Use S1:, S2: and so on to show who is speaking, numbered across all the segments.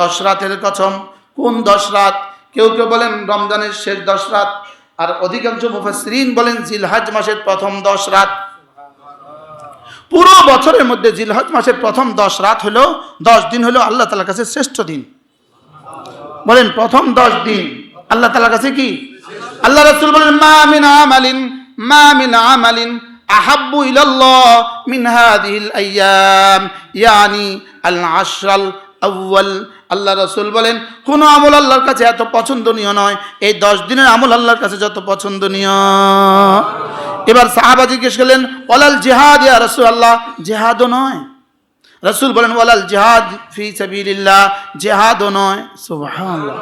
S1: দশ রাতের কসম কোন দশ রাত? কেউ কেউ বলেন রমজানের শেষ দশ রাত। আর অধিকাংশ মুফাসরিন বলেন জিলহাজ মাসের প্রথম দশ রাত। পুরো বছরের মধ্যে জিলহজ মাসের প্রথম দশ রাত হলো, দশ দিন হলো আল্লাহ তালার কাছে শ্রেষ্ঠ দিন। বলেন প্রথম দশ দিন। আল্লাহ তালার কাছে কি? আল্লাহ রসুল বলেন, মা মিন আমালিন, মা মিন আমালিন, আহাব্বু ইলাল্লাহ মিন হাদিহিল আইয়াম ইয়ানি আল আশরাল আউয়াল। আল্লাহ রসুল বলেন, কোন আমল আল্লাহর কাছে এত পছন্দনীয় নয়। এই দশ দিনের আমল আল্লাহর কাছে যত পছন্দনীয়। এবার সাহাবা জিজ্ঞেস করলেন অলাল জেহাদ ইয়া রসুল আল্লাহ জেহাদও নয়। রসুল বলেন, ওয়ালাল জিহাদ ফি সাবিলিল্লাহ। জিহাদও নয়, সুবহানাল্লাহ।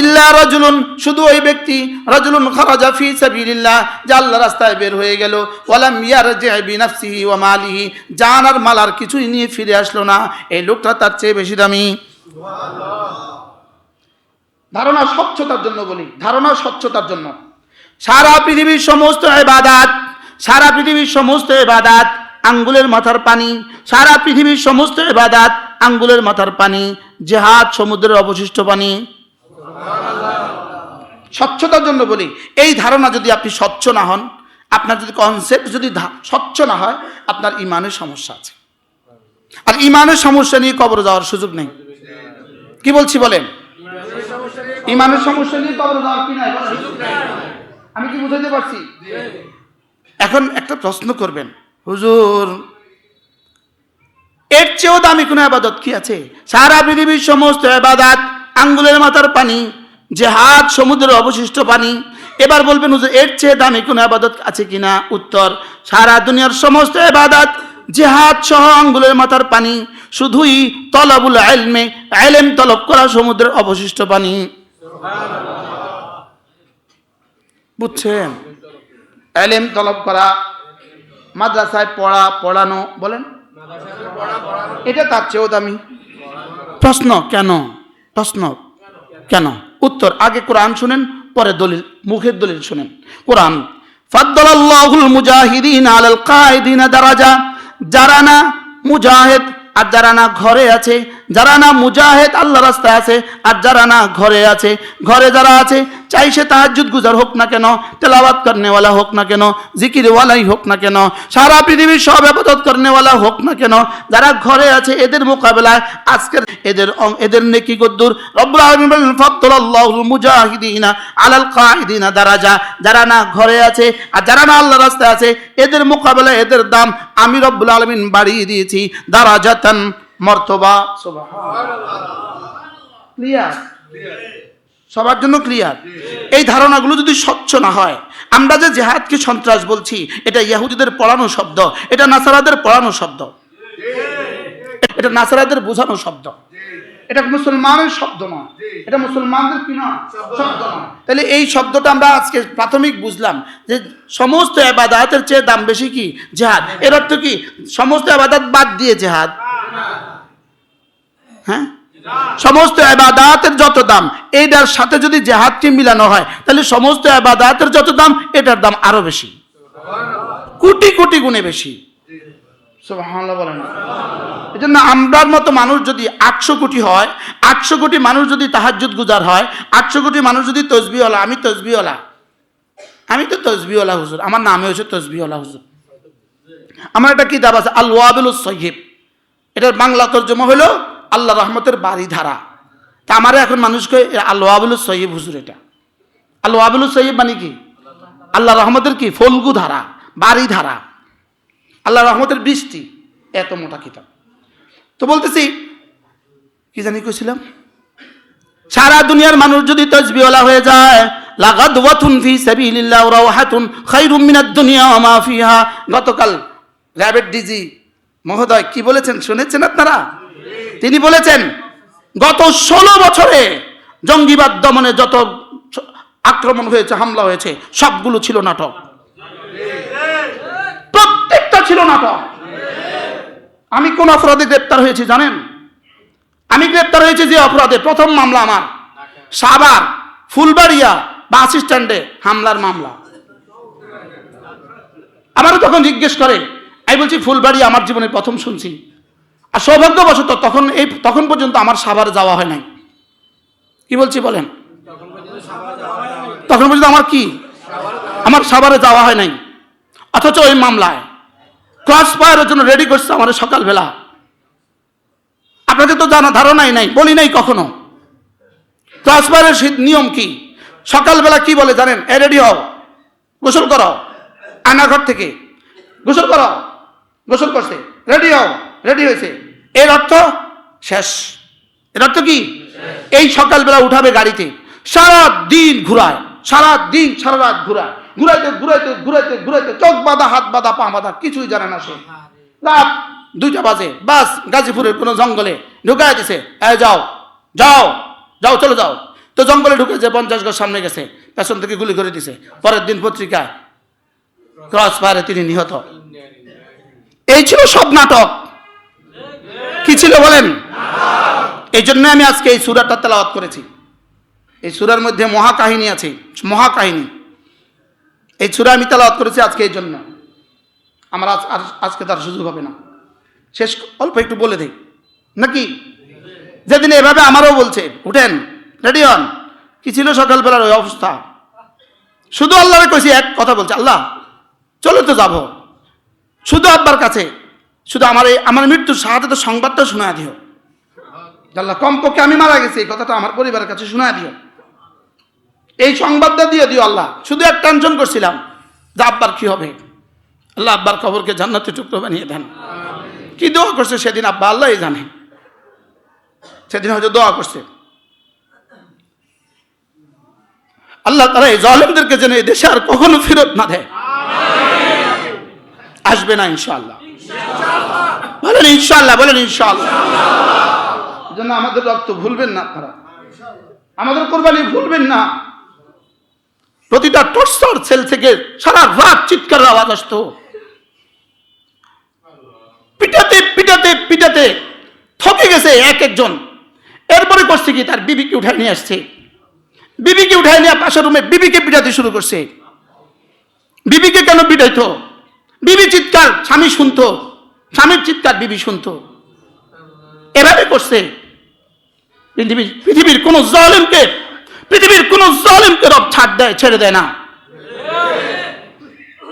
S1: ইল্লা রাজুলুন, শুধু ওই ব্যক্তি, রাজুলুন খারাজা ফি সাবিলিল্লাহ, যে আল্লাহ রাস্তায় বের হয়ে গেল। ওয়ালাম ইয়ারজি বিনাফসিহি ওয়া মালিহি, জান আর মাল আর কিছুই নিয়ে ফিরে আসলো না। এই লোকটা তার চেয়ে বেশি দামি। ধারণা স্বচ্ছতার জন্য বলি, ধারণা স্বচ্ছতার জন্য। সারা পৃথিবীর সমস্ত এবাদাত সারা পৃথিবীর সমস্ত এবাদাত আঙ্গুলের মাথার পানি সারা পৃথিবীর সমস্ত এবাদাত আঙ্গুলের মাথার পানি জেহাদ সমুদ্রের অবশিষ্ট পানি। স্বচ্ছতার জন্য বলি এই ধারণা যদি আপনি স্বচ্ছ না হন আপনার যদি কনসেপ্ট যদি স্বচ্ছ না হয় আপনার ইমানের সমস্যা আছে। আর ইমানের সমস্যা নিয়ে কবর যাওয়ার সুযোগ নেই। কি বলছি বলেন? ইমানের সমস্যা নিয়ে কবর যাওয়ার কি নাই আমি কি বুঝাইতে পারছি? এখন একটা প্রশ্ন করবেন। হুজুর এর চেয়েও দামি কোনো আবাদত কি আছে? সারা পৃথিবীর সমস্ত আবাদাত আঙ্গুলের মাথার পানি যে হাত সমুদ্রের অবশিষ্ট পানি। এবার বলবেন হুজুর এর চেয়ে দামি কোনো আবাদত আছে কিনা? উত্তর সারা দুনিয়ার সমস্ত আবাদাত জেহাদ সহ আঙ্গুলের মাথার পানি শুধুই তলবুল আলমে আলেম তলব করা সমুদ্রের অবশিষ্ট পানি। বুঝছেন? এলেম তলব করা মাদ্রাসায় পড়া, পড়ানো, বলেন। এটা তার চেয়েও দামি। প্রশ্ন কেন? প্রশ্ন কেন? উত্তর, আগে কোরআন শুনেন, পরে দলিল, মুখের দলিল শুনেন। কোরআন, ফাদ্দালাল্লাহুল মুজাহিদিন আলাল কায়দিনা দারাজা। যারা না মুজাহিদ, আর যারা না ঘরে আছে, যারা না মুজাহিদ আল্লাহ রাস্তায় আছে, আর যারা না ঘরে আছে, ঘরে যারা আছে চাই সে তাহাজ্জুদ গুজার হোক না কেন, তেলাওয়াত করনেওয়ালা হোক না কেন, জিকিরওয়ালাই হোক না কেন, সারা পৃথিবীর সব আবাদত করনেওয়ালা হোক না কেন, যারা ঘরে আছে এদের মোকাবেলায় আজকের এদের এদের নেকি ফাদ্দালাল্লাহুল মুজাহিদিনা আলাল কায়দিনা দারাজা, যারা না ঘরে আছে আর যারা না আল্লাহ রাস্তায় আছে, এদের মোকাবেলায় এদের দাম আমি রব্বুল আলামিন বাড়িয়ে দিয়েছি, দারাজাতান, মর্তবা। ক্লিয়ার সবার জন্য ক্লিয়ার। এই ধারণাগুলো যদি স্বচ্ছ না হয়, আমরা যে জেহাদকে সন্ত্রাস বলছি, এটা ইয়াহুদিদের পড়ানো শব্দ, এটা নাসারাদের পড়ানো শব্দ, এটা নাসারাদের বোঝানো শব্দ। এটা মুসলমানের শব্দ নয় এটা মুসলমানদের কি নয় শব্দ নয় তাহলে এই শব্দটা আমরা আজকে প্রাথমিক বুঝলাম যে সমস্ত আবাদাতের চেয়ে দাম বেশি কি জেহাদ? এর অর্থ কি, সমস্ত আবাদাত বাদ দিয়ে জেহাদ। হ্যাঁ? সমস্ত আবাদাতের যত দাম, এইটার সাথে যদি জেহাদকে মিলানো হয়, তাহলে সমস্ত আবাদাতের যত দাম, এটার দাম আরও বেশি। কোটি কোটি গুণে বেশি। এই জন্য আমরার মতো মানুষ যদি আটশো কোটি হয়, আটশো কোটি মানুষ যদি তাহাজ্জুদ গুজার হয়, আটশো কোটি মানুষ যদি তসবিওয়ালা আমি তসবিওয়ালা আমি তো তসবিওয়ালা হুজুর, আমার নামে হচ্ছে তসবিওয়ালা হুজুর। আমার একটা কিতাব আছে আল ওয়াবিল সহিব এটার বাংলা তর্জমা হলো আল্লাহ রহমতের বাড়ি ধারা। তা আমার এখন মানুষকে আল ওয়াবিল সহিব হুজুর এটা। আল ওয়াবিল সহিব মানে কি? আল্লাহ রহমতের কি? ফলগু ধারা, বাড়ি ধারা। আল্লাহ রহমতের বৃষ্টি, এত মোটা কিতাব। তো বলতেছি, কি জানি কইছিলাম? সারা দুনিয়ার মানুষ যদি তসবিওয়ালা হয়ে যায়, লাগাদ ওয়াতুন ফি সাবিলিল্লাহ রাওহাতুন খায়রুম মিনাদ দুনিয়া ওয়া মা ফিহা। গতকাল র্যাবের ডিজি মহোদয় কি বলেছেন, শুনেছেন আপনারা? তিনি বলেছেন, গত ষোলো বছরে জঙ্গিবাদ দমনে যত আক্রমণ হয়েছে, হামলা হয়েছে, সবগুলো ছিল নাটক। প্রত্যেকটা ছিল নাটক। আমি কোন অপরাধে গ্রেপ্তার হয়েছি জানেন? আমি গ্রেপ্তার হয়েছি যে অপরাধে, প্রথম মামলা আমার। সাবার ফুলবাড়িয়া বাস স্ট্যান্ডে হামলার মামলা। আমারও তখন জিজ্ঞেস করে, আমি বলছি ফুলবাড়ি আমার জীবনে প্রথম শুনছি। আর সৌভাগ্যবশত তখন এই, তখন পর্যন্ত আমার সাভার যাওয়া হয় নাই। কি বলছি বলেন? তখন পর্যন্ত আমার কি? আমার সাভারে যাওয়া হয় নাই। অথচ ওই মামলায় ক্রস ফায়ারের জন্য রেডি করছে আমার সকালবেলা। আপনাকে তো জানা ধারণাই নাই, বলি নাই কখনো। ক্রস ফায়ারের নিয়ম কি? সকালবেলা কি বলে জানেন? এ রেডি হও। গোসল করো। আয়নাঘর থেকে। গোসল করো। গোসল করছে রেডি হও। রেডি হয়েছে? এর অর্থ শেষ। এর অর্থ কি? এই সকালবেলা উঠাবে গাড়িতে সারা দিন ঘুরায় সারা দিন সারা রাত ঘুরায়। ঘুরাইতে ঘুরাইতে ঘুরাইতে ঘুরাইতে চোখ বাঁধা হাত বাঁধা পা বাঁধা কিছুই জানে না সে। রাত দুইটা বাজে বাস গাজীপুরের কোনো জঙ্গলে ঢুকায় দিছে এই যাও যাও যাও চলে যাও। তো জঙ্গলে ঢুকেছে পঞ্চাশ গজ সামনে গেছে পেছন থেকে গুলি করে দিছে। পরের দিন পত্রিকায় ক্রস ফায়ারে তিনি নিহত। এই ছিল সব নাটক। ছিল বলেন? এই জন্য আমি আজকে এই সুরাটা তেলাওয়াত করেছি। এই সুরার মধ্যে মহাকাহিনী আছে, মহাকাহিনী। এই সুরা আমি তেলাওয়াত করেছি আজকে এই জন্য। আমার আজ আজকে তার সুযোগ হবে না। শেষ অল্প একটু বলে দেই। নাকি? যেদিন এভাবে আমারও বলছে, উঠেন, রেডি হন। কি ছিল সকালবেলার ওই অবস্থা? শুধু আল্লাহরে কইছি, এক কথা বলছে, আল্লাহ, চলো তো যাব। শুধু আব্বার কাছে। শুধু আমার এই আমার মৃত্যুর শাহাদাতের সংবাদটা শোনা দিও। আল্লাহ, কমপক্ষে আমি মারা গেছি, এই কথাটা আমার পরিবারের কাছে শোনা দিও। এই সংবাদটা দিয়ে দিও আল্লাহ, শুধু এক টেনশন করছিলাম যে আব্বার কি হবে। আল্লাহ আব্বার খবরকে জান্নাতে টুকরো বানিয়ে দেন। কি দোয়া করছে সেদিন আব্বা আল্লাহ জানে। সেদিন হয়তো দোয়া করছে। আল্লাহ তারা এই জলেমদেরকে যেন এই দেশে আর কখনো ফেরত না দেয়। আসবে না ইনশাআল্লাহ। বলেন ইনশাআল্লাহ, বলেন জন্য আমাদের রক্ত ভুলবেন না আমাদের কোরবানি ভুলবেন না। প্রতিটা সেল থেকে সারা রাত আওয়াজ আসতো। পিটাতে পিটাতে পিটাতে থকে গেছে এক একজন। এরপরে করছে কি? তার বিবিকে উঠায় নিয়ে আসছে। বিবিকে উঠায় নিয়ে পাশের রুমে বিবিকে পিটাতে শুরু করছে। বিবিকে কেন পিটাইতো বিবি চিৎকার, স্বামী শুনতো। স্বামীর চিৎকার বিবি শুনতো। এভাবে করছে। পৃথিবীর পৃথিবীর কোন জলেমকে পৃথিবীর কোন জলেমকে রব ছাড় দেয়, ছেড়ে দেয় না।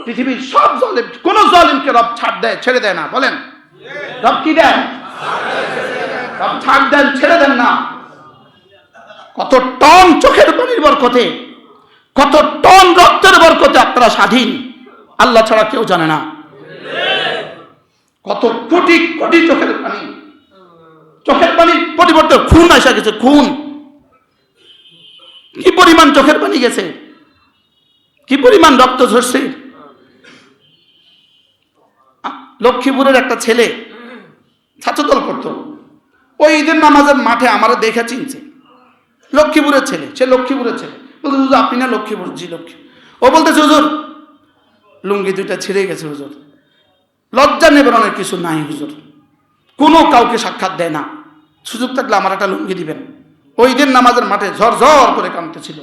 S1: পৃথিবীর সব জলেম কোন জলেমকে রব ছাড় দেয়, ছেড়ে দেয় না। বলেন। রব কি দেন? রব ছাড় দেন, ছেড়ে দেন না। কত টন চোখের পানির বরকতে কত টন রক্তের বরকতে আপনারা স্বাধীন। আল্লাহ ছাড়া কেউ জানে না। কত কোটি কোটি চোখের পানি। চোখের পানির পরিবর্তে খুন আসা গেছে, খুন। কি পরিমাণ চোখের পানি গেছে? কি পরিমাণ রক্ত ঝরছে? লক্ষ্মীপুরের একটা ছেলে ছাত্রদল করত। ওই ঈদের নামাজের মাঠে আমারও দেখা চিনছে। লক্ষ্মীপুরের ছেলে, সে লক্ষ্মীপুরের ছেলে। বলতে আপনি না লক্ষ্মীপুর? জি, লক্ষ্মী। ও বলতেছে, হুজুর লুঙ্গি দুইটা ছিঁড়ে গেছে হুজুর। লজ্জা নিবারণের কিছু নাই হুজুর। কোনো কাউকে সাক্ষাৎ দেয় না। সুযোগ থাকলে আমার একটা লুঙ্গি দিবেন। ওই দিন নামাজের মাঠে ঝর ঝর করে কাঁদতেছিল।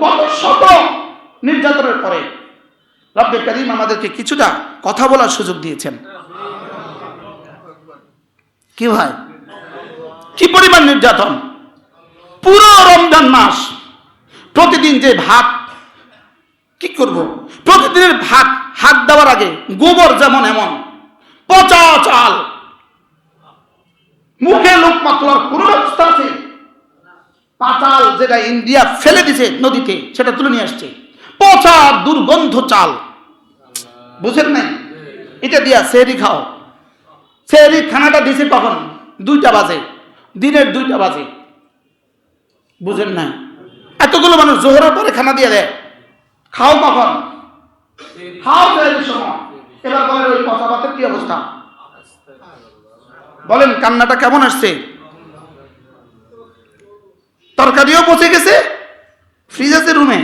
S1: কত শত নির্যাতনের পরে রব্বে করিম আমাদেরকে কিছুটা কথা বলার সুযোগ দিয়েছেন। কি ভাই? কি পরিমাণ নির্যাতন? পুরো রমজান মাস প্রতিদিন যে ভাত কি করব? প্রতিদিনের ভাত হাত দেওয়ার আগে গোবর যেমন এমন। পচা চাল। মুখে লোক মাতলার কোন ব্যবস্থা আছে? পাতাল যেটা ইন্ডিয়া ফেলে দিছে নদীতে, সেটা তুলে নিয়ে আসছে। পচা দুর্গন্ধ চাল। বুঝেন নাই? এটা দিয়া সেহরি খাও। সেহরি খানাটা দিছে কখন? দুইটা বাজে। দিনের দুইটা বাজে। বুঝেন নাই? এতগুলো মানুষ জোহরের পরে খানা দিয়ে দেয়। খাও কখন? খাও সময়। এবার বলেন ওই ভাতের কি অবস্থা? বলেন কান্নাটা কেমন আসছে? তরকারিও পচে গেছে? ফ্রিজ আছে রুমে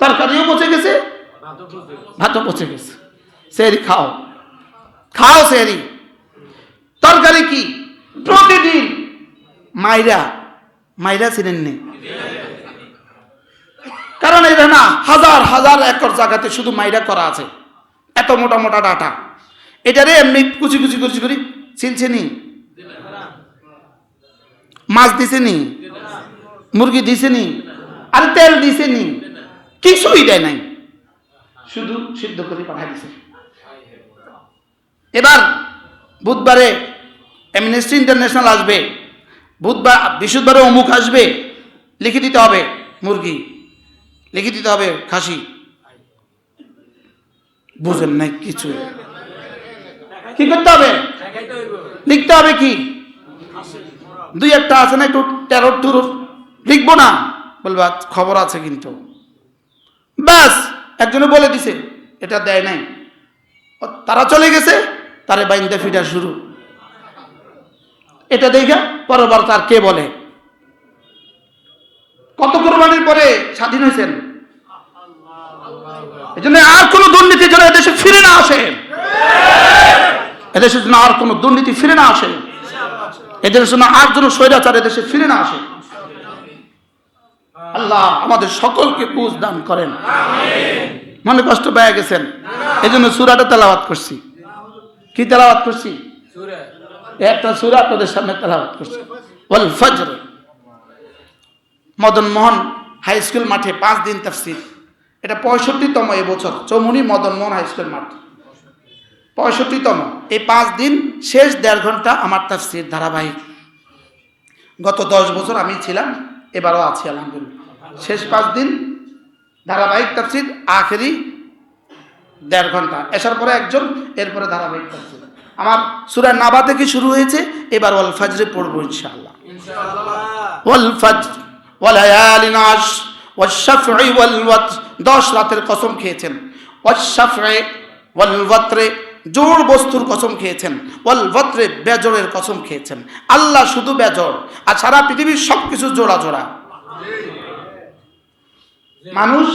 S1: তরকারিও পচে গেছে? ভাতও পচে গেছে। সেরি খাও। খাও সেরি তরকারি কি? প্রতিদিন। মাইরা। মাইরা ছিলেন নেই কারণ এটা না, হাজার হাজার একর জায়গাতে শুধু মাইরা করা আছে। এত মোটা মোটা ডাটা। এটারে এমনি কুচি কুচি কুচি করি। ছিলছে নি? মাছ দিছে নি? মুরগি দিছেনি আর তেল দিছেনি কিছুই দেয় নাই। শুধু সিদ্ধ করে পাঠাই দিছে। এবার বুধবারে অ্যামনেস্টি ইন্টারন্যাশনাল আসবে। বুধবার, বৃহস্পতিবারে অমুক আসবে। লিখে দিতে হবে মুরগি। লিখে দিতে হবে, খাসি। বুঝেন নাই কিছু। কি করতে হবে? লিখতে হবে কি? দুই একটা আছে না, একটু টেরোর টুরোর। লিখব না। বলবা খবর আছে কিন্তু। ব্যাস, একজনে বলে দিছে, এটা দেয় নাই। তারা চলে গেছে, তারে বাইন্দে ফিটা শুরু। এটা দেখে পরবার তার কে বলে? কত কোরবানির পরে স্বাধীন হয়েছেন? এই জন্য আর কোনো দুর্নীতি যেন এদেশে ফিরে না আসে। এদেশের জন্য আর কোনো দুর্নীতি ফিরে না আসে। এদের জন্য আর যেন স্বৈরাচার এদেশে ফিরে না আসে। আল্লাহ আমাদের সকলকে বুঝ দান করেন। মনে কষ্ট পেয়ে গেছেন? এই জন্য সুরাটা তেলাওয়াত করছি। কি তেলাওয়াত করছি? একটা সুরা আপনাদের সামনে তেলাওয়াত করছি। ওয়াল ফজর। মদন মোহন হাই স্কুল মাঠে পাঁচ দিন তাফসির। এটা পঁয়ষট্টিতম এবছর চৌমুনি মদন মোহন হাই স্কুল মাঠ। পঁয়ষট্টিতম। এই পাঁচ দিন শেষ দেড় ঘণ্টা আমার তাফসির ধারাবাহিক। গত দশ বছর আমি ছিলাম এবারও আছি আলহামদুলিল্লাহ। শেষ পাঁচ দিন ধারাবাহিক তাফসির আখেরি দেড় ঘণ্টা। এসার পরে একজন এরপরে ধারাবাহিক তাফসির। আমার সুরা নাবা থেকে শুরু হয়েছে এবার ওয়াল ফাজরে পড়ব ইনশাআল্লাহ। ওয়াল ফাজর। ওয়ালায়ালিন আশ ওয়াল দশ রাতের কসম খেয়েছেন। ওয়াশ-শাফঈ ওয়াল ওয়াতরে জোর বস্তুর কসম খেয়েছেন। ওয়াল ওয়াতরে বেজরের কসম খেয়েছেন। আল্লাহ শুধু বেজর, আর সারা পৃথিবীর সব কিছু জোড়া জোড়া। মানুষ?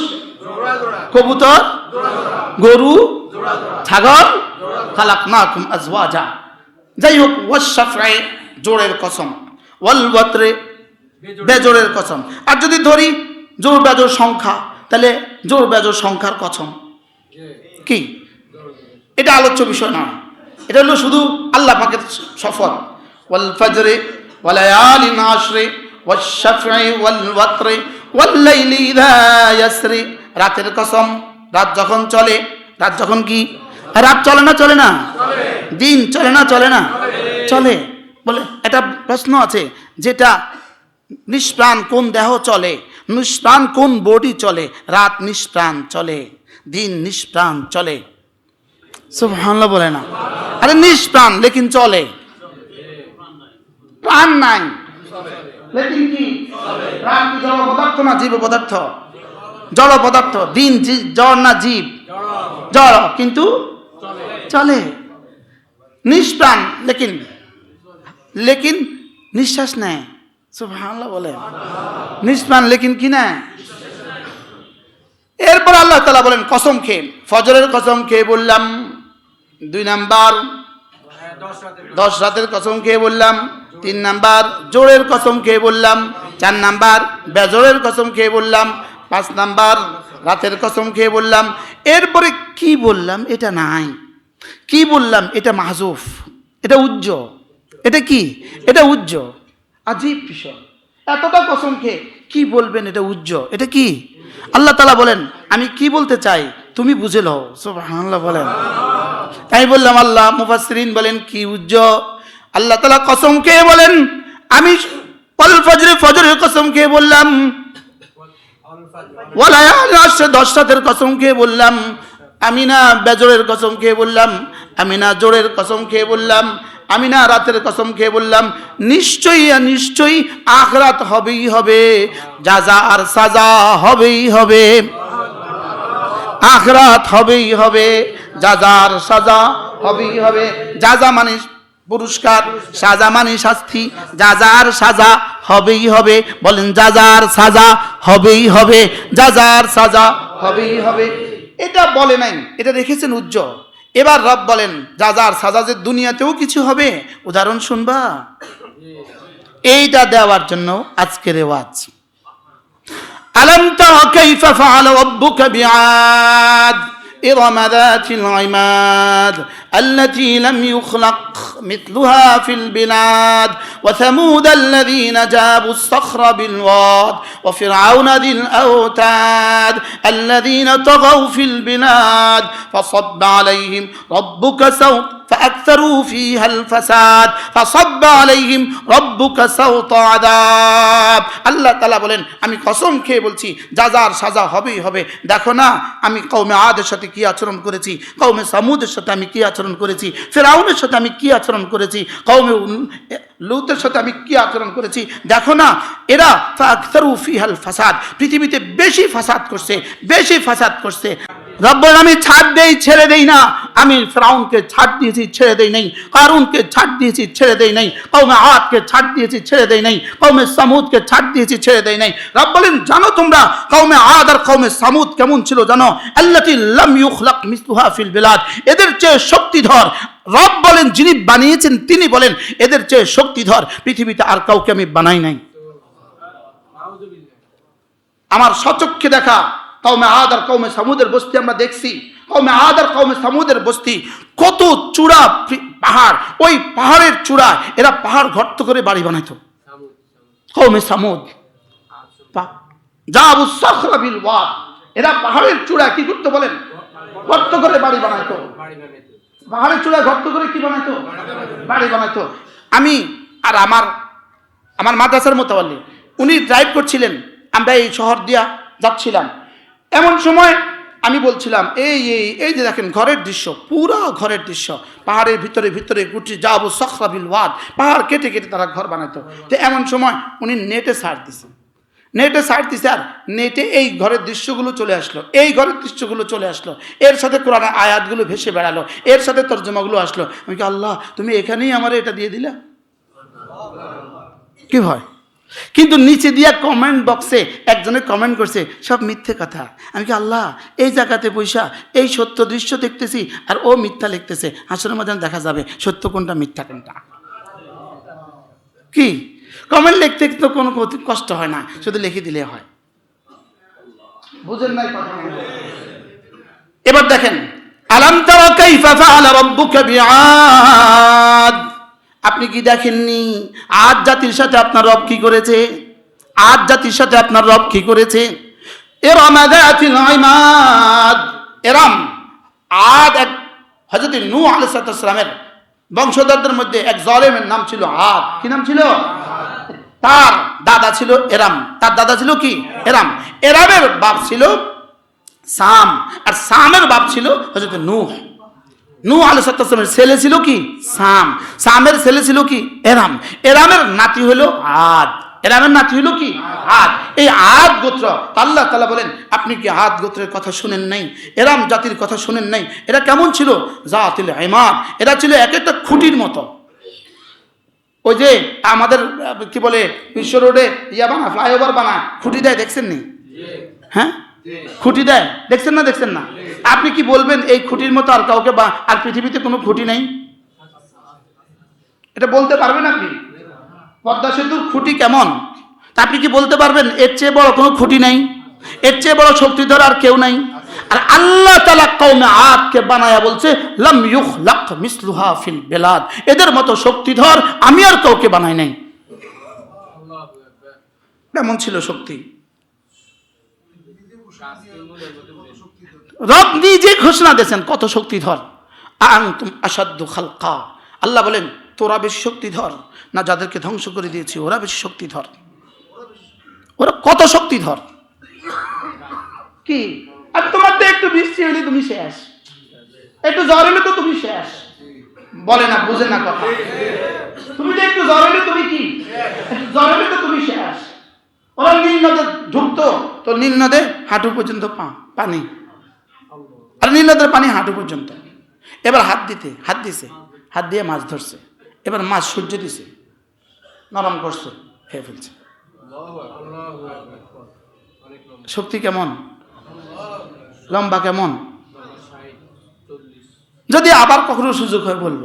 S1: কবুতর? গরু? ছাগল? খালাক না আজওয়াজা। যাই হোক, ওয়াশ-শাফঈ জোরের কসম। ওয়াল ওয়াতরে বেজোরের কসম। আর যদি ধরি জোর বেজোর সংখ্যা তাহলে জোর বেজোর সংখ্যার কসম। কি? এটা আলোচ্য বিষয় না। এটা হলো শুধু আল্লাহ পাকের সফর ওয়াল ফজরে ওয়ালায়ালি নাশরে ওয়াশ-শাফঈ ওয়াল ওয়াতরে ওয়াল লাইলি ইযা ইয়াসরি। রাতের কসম রাত যখন চলে রাত যখন কি? রাত চলে না চলে না? দিন চলে না চলে না? চলে। বলে একটা প্রশ্ন আছে যেটা নিষ্প্রাণ কোন দেহ চলে? নিষ্প্রাণ কোন বডি চলে? রাত নিষ্প্রাণ চলে, দিন নিষ্প্রাণ চলে। সুবহানাল্লাহ বলে না। আরে নিষ্প্রাণ, লেকিন চলে। প্রাণ নাই। জীব পদার্থ? জড় পদার্থ। দিন জড় না জীব? জড়, কিন্তু চলে। নিষ্প্রাণ, লেকিন লেকিন নিঃশ্বাস নেয়। সুবহানাল্লাহ বলে নিষ্প্রাণ লেকিন কি না? এরপর আল্লাহ তালা বলেন, কসম খেয়ে, ফজরের কসম খেয়ে বললাম। দুই নাম্বার, দশ রাতের কসম খেয়ে বললাম। তিন নাম্বার, জোরের কসম খেয়ে বললাম। চার নাম্বার, বেজোরের কসম খেয়ে বললাম। পাঁচ নাম্বার, রাতের কসম খেয়ে বললাম। এরপরে কি বললাম? এটা নাই। কি বললাম? এটা মাহজুফ। এটা উজ্জ এটা কি? এটা উজ্জ আজীব বিষয় এতটা কসম খেয়ে কি বলবেন এটা উজ্জ এটা কি? আল্লাহ তালা বলেন, আমি কি বলতে চাই, তুমি বুঝে লও। সুবহানাল্লাহ বলেন। তাই বললাম, আল্লাহ মুফাসসিরিন বলেন, কি উজ্জ আল্লাহ তালা কসম খেয়ে বলেন, আমি পল ফজরে ফজরের কসম খেয়ে বললাম দশ কসম খেয়ে বললাম আমি না বেজরের কসম খেয়ে বললাম আমি না জোরের কসম খেয়ে বললাম আমি না রাতের কসম খেয়ে বললাম, নিশ্চয়ই নিশ্চয়ই আখরাত হবেই হবে, যা যা আর সাজা হবেই হবে। আখরাত হবেই হবে যাজার সাজা হবেই হবে। যা যা মানে পুরস্কার সাজা মানে শাস্তি যাজার সাজা হবেই হবে। বলেন যাজার সাজা হবেই হবে যাজার সাজা হবেই হবে। এটা বলে নাই, এটা রেখেছেন উজ্জ্বল। এবার রব বলেন, যা যার সাজাজের দুনিয়াতেও কিছু হবে, উদাহরণ শুনবা। এইটা দেওয়ার জন্য আজকের রেওয়াজ আলম التي لم يخلق مثلها في البلاد وثمود الذين جابوا الصخر بالواد وفرعون ذي الأوتاد الذين طغوا في البلاد فصب عليهم ربك سوط فأكثروا فيها الفساد فصب عليهم ربك سوط عذاب আল্লাহ তালা বলেন আমি কসম খেয়ে বলছি যা যার সাজা হবেই হবে দেখো না আমি কৌমে আদের সাথে কি আচরণ করেছি কৌমে সামুদের সাথে আমি কি আচরণ করেছি? ফেরাউনের সাথে আমি কি আচরণ করেছি? কৌমে লুতের সাথে আমি কি আচরণ করেছি? দেখো না, এরা ফাসাদ, পৃথিবীতে বেশি ফাসাদ করছে, বেশি ফাসাদ করছে। রব্বর আমি ছাড় দেই, ছেড়ে দেই না। আমি ফ্রাউনকে ছাড় দিয়েছি, ছেড়ে দেই নাই। কারুনকে ছাড় দিয়েছি, ছেড়ে দেই নাই। কৌমে আদকে ছাড় দিয়েছি, ছেড়ে দেই নাই। কৌমে সামুদকে ছাড় দিয়েছি, ছেড়ে দেই নাই। রব বলেন জানো তোমরা কৌমে আদ আর কৌমে সামুদ কেমন ছিল জানো? আল্লাতি লাম ইউখলাক মিসলুহা ফিল বিলাদ। এদের চেয়ে শক্তিধর। রব বলেন যিনি বানিয়েছেন, তিনি বলেন, এদের চেয়ে শক্তিধর। পৃথিবীতে আর কাউকে আমি বানাই নাই। আমার সচক্ষে দেখা। কৌমে আদ আর কৌমে সামুদের বস্তি আমরা দেখছি। কৌমে আদ আর কৌমে সামুদের বস্তি। কত চূড়া পাহাড়। ওই পাহাড়ের চূড়া এরা পাহাড় গর্ত করে বাড়ি বানাইতো। কৌমে সামুদ। সখরা বিল ওয়াদ। এরা পাহাড়ের চূড়া কি করতে বলেন? গর্ত করে বাড়ি বানাইতো। পাহাড়ের চূড়ায় গর্ত করে কি বানাইতো? বাড়ি বানাইতো। আমি আর আমার আমার মাদ্রাসার মোতাবাল্লি। উনি ড্রাইভ করছিলেন। আমরা এই শহর দিয়া যাচ্ছিলাম। এমন সময় আমি বলছিলাম, এই এই এই যে দেখেন ঘরের দৃশ্য, পুরো ঘরের দৃশ্য। পাহাড়ের ভিতরে ভিতরে গুটি যাব সখরাবিল ওয়াদ পাহাড় কেটে কেটে তারা ঘর বানাইতো। তো এমন সময় উনি নেটে সার দিছে। নেটে সার্চ দিছে আর নেটে এই ঘরের দৃশ্যগুলো চলে আসলো। এই ঘরের দৃশ্যগুলো চলে আসলো। এর সাথে কোরআনের আয়াতগুলো ভেসে বেড়ালো। এর সাথে তর্জমাগুলো আসলো। আমি কি আল্লাহ, তুমি এখানেই আমার এটা দিয়ে দিলে? কি ভয়? কিন্তু নিচে দিয়া কমেন্ট বক্সে একজনে কমেন্ট করছে, সব মিথ্যে কথা। আমি কি আল্লাহ, এই জায়গাতে পয়সা এই সত্য দৃশ্য দেখতেছি আর ও মিথ্যা লিখতেছে। আসলে মধ্যে দেখা যাবে সত্য কোনটা, মিথ্যা কোনটা। কি? কমেন্ট লিখতে তো কোনো কষ্ট হয় না, শুধু লিখে দিলে হয়। বুঝেন নাই এবার দেখেন, আলাম তারা কাইফা ফাআলা রাব্বুকা বিআদ। আপনি কি দেখেননি? আজ জাতির সাথে আপনার রব কি করেছে? আজ জাতির সাথে আপনার রব কি করেছে? এরম এরম। আদ এক হযরত নু আলাইহিস সালামের বংশধরদের মধ্যে এক জলেমের নাম ছিল আদ। কি নাম ছিল? তার দাদা ছিল এরাম। তার দাদা ছিল কি? এরাম। এরামের বাপ ছিল সাম। আর সামের বাপ ছিল হজরত নূহ। নূহ আলাইসাল্লামের ছেলে ছিল কি? সাম। সামের ছেলে ছিল কি? এরাম। এরামের নাতি হলো আদ। এরামের নাতি হলো কি? আদ। এই আদ গোত্র আল্লাহ তালা বলেন আপনি কি আদ গোত্রের কথা শুনেন নাই? এরাম জাতির কথা শুনেন নাই? এরা কেমন ছিল? জাতিল হেমাদ এরা ছিল এক একটা খুঁটির মতো। ওই যে আমাদের কি বলে বিশ্ব রোডে ইয়া বানা ফ্লাইওভার বানা খুঁটি দেয় দেখছেন নি হ্যাঁ? খুঁটি দেয়। দেখছেন না দেখছেন না? আপনি কি বলবেন এই খুঁটির মতো আর কাউকে বা আর পৃথিবীতে কোনো খুঁটি নেই? এটা বলতে পারবেন আপনি? পদ্মা সেতুর খুঁটি কেমন? তা আপনি কি বলতে পারবেন? এর চেয়ে বড় কোনো খুঁটি নেই। এর চেয়ে বড় শক্তিধর আর কেউ নাই। আর আল্লাহ তালা কৌমে আদকে বানায়া বলছে, লাম ইউখ লাখ মিসলুহা ফিল বেলাদ। এদের মতো শক্তিধর আমি আর কাউকে বানাই নাই। কেমন ছিল শক্তি? রব নিজে ঘোষণা দিয়েছেন, কত শক্তিধর আংতুম আসাধ্য খালকা। আল্লাহ বলেন, তোরা বেশি শক্তিধর না, যাদেরকে ধ্বংস করে দিয়েছি, ওরা বেশি শক্তিধর ওরা কত শক্তিধর কি? আর তোমার তো একটু বৃষ্টি হলে তুমি শেষ। একটু জ্বর হলে তো তুমি শেষ। বলে না, বুঝে না কথা। তুমি তো একটু জ্বর হলে তুমি কি? জ্বর হলে তো তুমি শেষ। ওরা নীল নদে ঢুকতো, তো নীল নদে হাঁটু পর্যন্ত পা- পানি। আর নীল নদের পানি হাঁটু পর্যন্ত। এবার হাত দিতে, হাত দিছে, হাত দিয়ে মাছ ধরছে। এবার মাছ সূর্য দিছে। নরম করছে, খেয়ে ফেলছে। শক্তি কেমন? লম্বা কেমন? যদি আবার কখনো সুযোগ হয় বলব।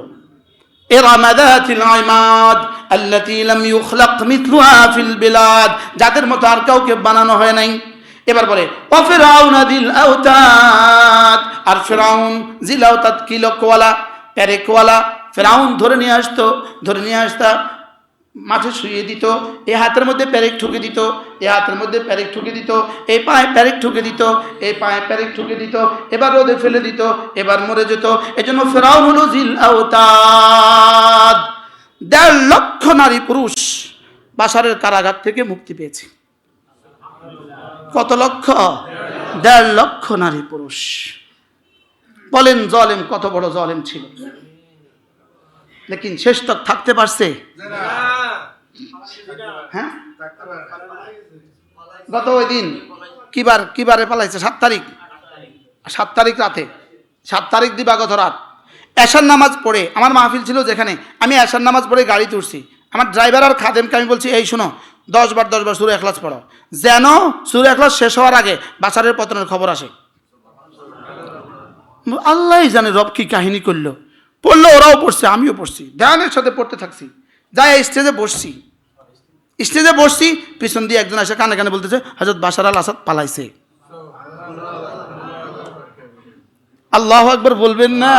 S1: যাদের মতো আর কাউকে বানানো হয় নাই। এবার বলে আর ফেরাউন জিল আওতাদ কি লক্ষ্যওয়ালা প্যারেকওয়ালা ফেরাউন ধরে নিয়ে আসতো, ধরে নিয়ে আসতা, মাঠে শুয়ে দিত এই হাতের মধ্যে প্যারেক ঠুকে দিত এই হাতের মধ্যে প্যারেক ঠুকে দিত এই পায়ে প্যারেক ঠুকে দিত এই পায়ে প্যারেক ঠুকে দিত, এবার রোদে ফেলে দিত, এবার মরে যেত। এজন্য ফেরাউন হলো জিল আওতাদ দেড় লক্ষ নারী পুরুষ বাসারের কারাগার থেকে মুক্তি পেয়েছে। কত লক্ষ? দেড় লক্ষ নারী পুরুষ। বলেন জলেম, কত বড় জলেম ছিল। লেকিন শেষ তক থাকতে পারছে? হ্যাঁ? গত ওই দিন কিবার, কিবারে পালাইছে? সাত তারিখ। সাত তারিখ রাতে। সাত তারিখ দিবাগত রাত। এশার নামাজ পড়ে, আমার মাহফিল ছিল যেখানে। আমি এশার নামাজ পড়ে গাড়িতে উঠছি আমার ড্রাইভার আর খাদেমকে আমি বলছি, এই শোনো, দশ বার দশ বার সুরে এখলাস পড়ো। যেন সুরে এখলাস শেষ হওয়ার আগে বাসারের পতনের খবর আসে। আল্লাহ জানে রব কি কাহিনী করল। পড়ল, ওরাও পড়ছে, আমিও পড়ছি। ধ্যানের সাথে পড়তে থাকছি। যাই স্টেজে বসছি। স্টেজে বসছি, পিছন দিয়ে একজন আসে কানে কানে বলতেছে হজরত বাসার আল আসাদ পালাইছে। আল্লাহ একবার বলবেন না?